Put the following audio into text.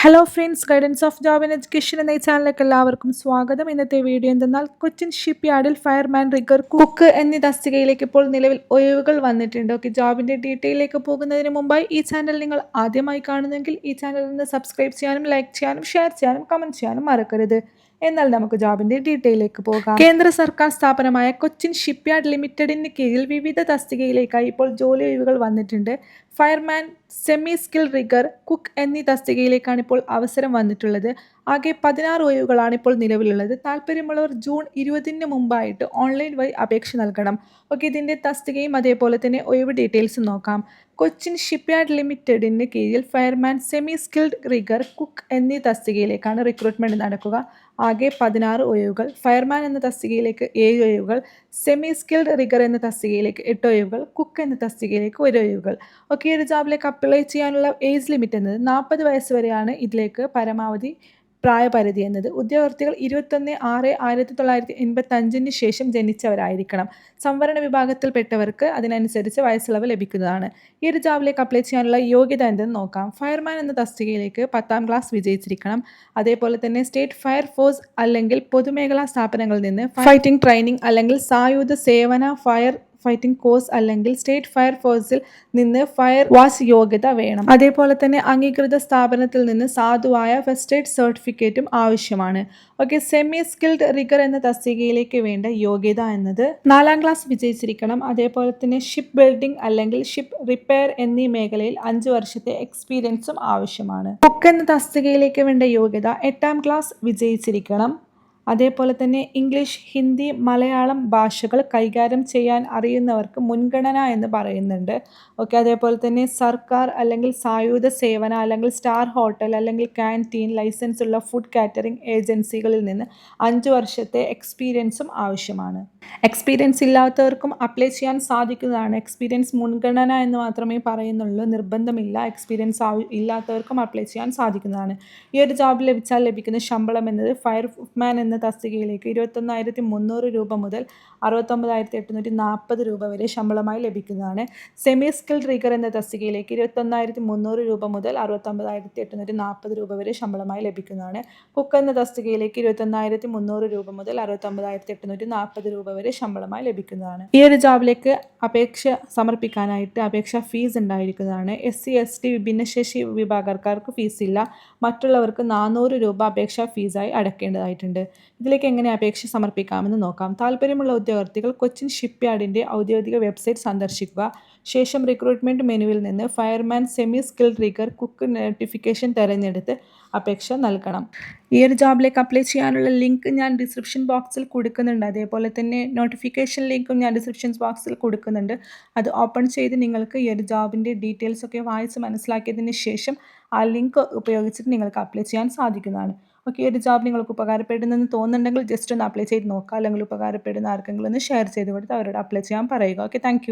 Hello friends guidance of job and education എന്ന ഈ ചാനലിലേക്ക് എല്ലാവർക്കും സ്വാഗതം. ഇന്നത്തെ വീഡിയോ എന്തെന്നാൽ കൊച്ചിൻ ഷിപ്പ് യാർഡിൽ ഫയർമാൻ റിഗർ കുക്ക് എന്നീ തസ്തികയിലേക്ക് ഇപ്പോൾ നിലവിൽ ഒഴിവുകൾ വന്നിട്ടുണ്ട്. ഓക്കെ ജോബിന്റെ ഡീറ്റെയിലേക്ക് പോകുന്നതിന് മുമ്പായി ഈ ചാനൽ നിങ്ങൾ ആദ്യമായി കാണുന്നെങ്കിൽ ഈ ചാനലിൽ നിന്ന് സബ്സ്ക്രൈബ് ചെയ്യാനും ലൈക്ക് ചെയ്യാനും ഷെയർ ചെയ്യാനും കമന്റ് ചെയ്യാനും മറക്കരുത്. എന്നാൽ നമുക്ക് ജോബിന്റെ ഡീറ്റെയിലേക്ക് പോകാം. കേന്ദ്ര സർക്കാർ സ്ഥാപനമായ കൊച്ചിൻ ഷിപ്പ്യാർഡ് ലിമിറ്റഡിന് കീഴിൽ വിവിധ തസ്തികയിലേക്കായി ഇപ്പോൾ ജോലി ഒഴിവുകൾ വന്നിട്ടുണ്ട്. Fireman semi skill rigger cook എന്നീ തസ്തികയിലേക്കാണ് ഇപ്പോൾ അവസരം വന്നിട്ടുള്ളത്. ആകെ പതിനാറ് ഒഴിവുകളാണ് ഇപ്പോൾ നിലവിലുള്ളത്. താല്പര്യമുള്ളവർ ജൂൺ ഇരുപതിന് മുമ്പായിട്ട് ഓൺലൈൻ വഴി അപേക്ഷ നൽകണം. ഓക്കെ ഇതിന്റെ തസ്തികയും അതേപോലെ തന്നെ ഒഴിവ് ഡീറ്റെയിൽസും നോക്കാം. കൊച്ചിൻ ഷിപ്പ്യാർഡ് ലിമിറ്റഡിന് കീഴിൽ fireman semi skilled rigger cook എന്നീ തസ്തികയിലേക്കാണ് റിക്രൂട്ട്മെന്റ് നടക്കുക. ആകെ പതിനാറ് ഒഴിവുകൾ. ഫയർമാൻ എന്ന തസ്തികയിലേക്ക് ഏഴ് ഒഴിവുകൾ. സെമി സ്കിൽഡ് റിഗർ എന്ന തസ്തികയിലേക്ക് എട്ട് ഒഴിവുകൾ. കുക്ക് എന്ന തസ്തികയിലേക്ക് ഒരു ഒഴിവുകൾ. ഓക്കെ ഒരു ജോബിലേക്ക് അപ്ലൈ ചെയ്യാനുള്ള ഏജ് ലിമിറ്റ് എന്നത് നാൽപ്പത് വയസ്സ് വരെയാണ് ഇതിലേക്ക് പരമാവധി പ്രായപരിധി എന്നത് ഉദ്യോഗാർത്ഥികൾ ഇരുപത്തൊന്ന് ആറ് ആയിരത്തി തൊള്ളായിരത്തി എൺപത്തി അഞ്ചിന് ശേഷം ജനിച്ചവരായിരിക്കണം. സംവരണ വിഭാഗത്തിൽപ്പെട്ടവർക്ക് അതിനനുസരിച്ച് വയസ്സിളവ് ലഭിക്കുന്നതാണ്. ഈ ഒരു ജോബിലേക്ക് അപ്ലൈ ചെയ്യാനുള്ള യോഗ്യത എന്തെന്ന് നോക്കാം. ഫയർമാൻ എന്ന തസ്തികയിലേക്ക് പത്താം ക്ലാസ് വിജയിച്ചിരിക്കണം. അതേപോലെ തന്നെ സ്റ്റേറ്റ് ഫയർ ഫോഴ്സ് അല്ലെങ്കിൽ പൊതുമേഖലാ സ്ഥാപനങ്ങളിൽ നിന്ന് ഫൈറ്റിംഗ് ട്രെയിനിങ് അല്ലെങ്കിൽ സായുധ സേവന ഫയർ ഫൈറ്റിംഗ് കോഴ്സ് അല്ലെങ്കിൽ സ്റ്റേറ്റ് ഫയർ ഫോഴ്സിൽ നിന്ന് ഫയർ വാസ് യോഗ്യത വേണം. അതേപോലെ തന്നെ അംഗീകൃത സ്ഥാപനത്തിൽ നിന്ന് സാധുവായ ഫസ്റ്റ് എയ്ഡ് സർട്ടിഫിക്കറ്റും ആവശ്യമാണ്. ഓക്കെ സെമി സ്കിൽഡ് റിഗർ എന്ന തസ്തികയിലേക്ക് വേണ്ട യോഗ്യത എന്നത് നാലാം ക്ലാസ് വിജയിച്ചിരിക്കണം. അതേപോലെ തന്നെ ഷിപ്പ് ബിൽഡിംഗ് അല്ലെങ്കിൽ ഷിപ്പ് റിപ്പയർ എന്നീ മേഖലയിൽ അഞ്ച് വർഷത്തെ എക്സ്പീരിയൻസും ആവശ്യമാണ്. കുക്ക് എന്ന തസ്തികയിലേക്ക് വേണ്ട യോഗ്യത എട്ടാം ക്ലാസ് വിജയിച്ചിരിക്കണം. അതേപോലെ തന്നെ ഇംഗ്ലീഷ് ഹിന്ദി മലയാളം ഭാഷകൾ കൈകാര്യം ചെയ്യാൻ അറിയുന്നവർക്ക് മുൻഗണന എന്ന് പറയുന്നുണ്ട്. ഓക്കെ അതേപോലെ തന്നെ സർക്കാർ അല്ലെങ്കിൽ സായുധ സേവന അല്ലെങ്കിൽ സ്റ്റാർ ഹോട്ടൽ അല്ലെങ്കിൽ ക്യാന്റീൻ ലൈസൻസ് ഉള്ള ഫുഡ് കാറ്ററിംഗ് ഏജൻസികളിൽ നിന്ന് അഞ്ച് വർഷത്തെ എക്സ്പീരിയൻസും ആവശ്യമാണ്. എക്സ്പീരിയൻസ് ഇല്ലാത്തവർക്കും അപ്ലൈ ചെയ്യാൻ സാധിക്കുന്നതാണ്. എക്സ്പീരിയൻസ് മുൻഗണന എന്ന് മാത്രമേ പറയുന്നുള്ളൂ. നിർബന്ധമില്ല. എക്സ്പീരിയൻസ് ഇല്ലാത്തവർക്കും അപ്ലൈ ചെയ്യാൻ സാധിക്കുന്നതാണ്. ഈ ഒരു ജോബ് ലഭിച്ചാൽ ലഭിക്കുന്ന ശമ്പളം എന്നത് ഫയർമാൻ എന്ന തസ്തികയിലേക്ക് ഇരുപത്തൊന്നായിരത്തി മുന്നൂറ് രൂപ മുതൽ അറുപത്തൊമ്പതായിരത്തി എട്ടുന്നൂറ്റി നാൽപ്പത് രൂപ വരെ ശമ്പളമായി ലഭിക്കുന്നതാണ്. സെമി സ്കിൽ റീഗർ എന്ന തസ്തികയിലേക്ക് ഇരുപത്തൊന്നായിരത്തി മുന്നൂറ് രൂപ മുതൽ അറുപത്തൊമ്പതായിരത്തി എട്ടുന്നൂറ്റി നാൽപ്പത് രൂപ വരെ ശമ്പളമായി ലഭിക്കുന്നതാണ്. കുക്ക് എന്ന തസ്തികയിലേക്ക് ഇരുപത്തൊന്നായിരത്തി മുന്നൂറ് രൂപ മുതൽ അറുപത്തൊമ്പതായിരത്തി എട്ടുന്നൂറ്റി നാൽപ്പത് രൂപ വരെ ശമ്പളമായി ലഭിക്കുന്നതാണ്. ഈ ഒരു ജോബിലേക്ക് അപേക്ഷ സമർപ്പിക്കാനായിട്ട് അപേക്ഷ ഫീസ് ഉണ്ടായിരിക്കുന്നതാണ്. എസ് സി എസ് ടി ഭിന്നശേഷി വിഭാഗക്കാർക്ക് ഫീസ് ഇല്ല മറ്റുള്ളവർക്ക് നാനൂറ് രൂപ അപേക്ഷാ ഫീസായി അടക്കേണ്ടതായിട്ടുണ്ട്. ഇതിലേക്ക് എങ്ങനെ അപേക്ഷ സമർപ്പിക്കാമെന്ന് നോക്കാം. താല്പര്യമുള്ള ഉദ്യോഗാർത്ഥികൾ കൊച്ചിൻ ഷിപ്പ്യാർഡിന്റെ ഔദ്യോഗിക വെബ്സൈറ്റ് സന്ദർശിക്കുക. ശേഷം റിക്രൂട്ട്മെന്റ് മെനുവിൽ നിന്ന് fireman semi skill rigger cook notification തിരഞ്ഞെടുത്ത് അപേക്ഷ നൽകണം. ഈ ഒരു ജോബിലേക്ക് അപ്ലൈ ചെയ്യാനുള്ള ലിങ്ക് ഞാൻ ഡിസ്ക്രിപ്ഷൻ ബോക്സിൽ കൊടുക്കുന്നുണ്ട്. അതേപോലെ തന്നെ നോട്ടിഫിക്കേഷൻ ലിങ്കും ഞാൻ ഡിസ്ക്രിപ്ഷൻ ബോക്സിൽ കൊടുക്കുന്നുണ്ട്. അത് ഓപ്പൺ ചെയ്ത് നിങ്ങൾക്ക് ഈ ഒരു ജോബിന്റെ ഡീറ്റെയിൽസ് ഒക്കെ വായിച്ച് മനസ്സിലാക്കിയതിന് ശേഷം ആ ലിങ്ക് ഉപയോഗിച്ചിട്ട് നിങ്ങൾക്ക് അപ്ലൈ ചെയ്യാൻ സാധിക്കുന്നതാണ്. ഓക്കെ ഒരു ജോബ് നിങ്ങൾക്ക് ഉപകാരപ്പെടുന്നെന്ന് തോന്നുന്നുണ്ടെങ്കിൽ ജസ്റ്റ് ഒന്ന് അപ്ലൈ ചെയ്ത് നോക്കുക അല്ലെങ്കിൽ ഉപകാരപ്പെടുന്ന ആർക്കെങ്കിലും ഒന്ന് ഷെയർ ചെയ്ത് കൊടുത്ത് അവരോട് അപ്ലൈ ചെയ്യാൻ പറയുക. Okay thank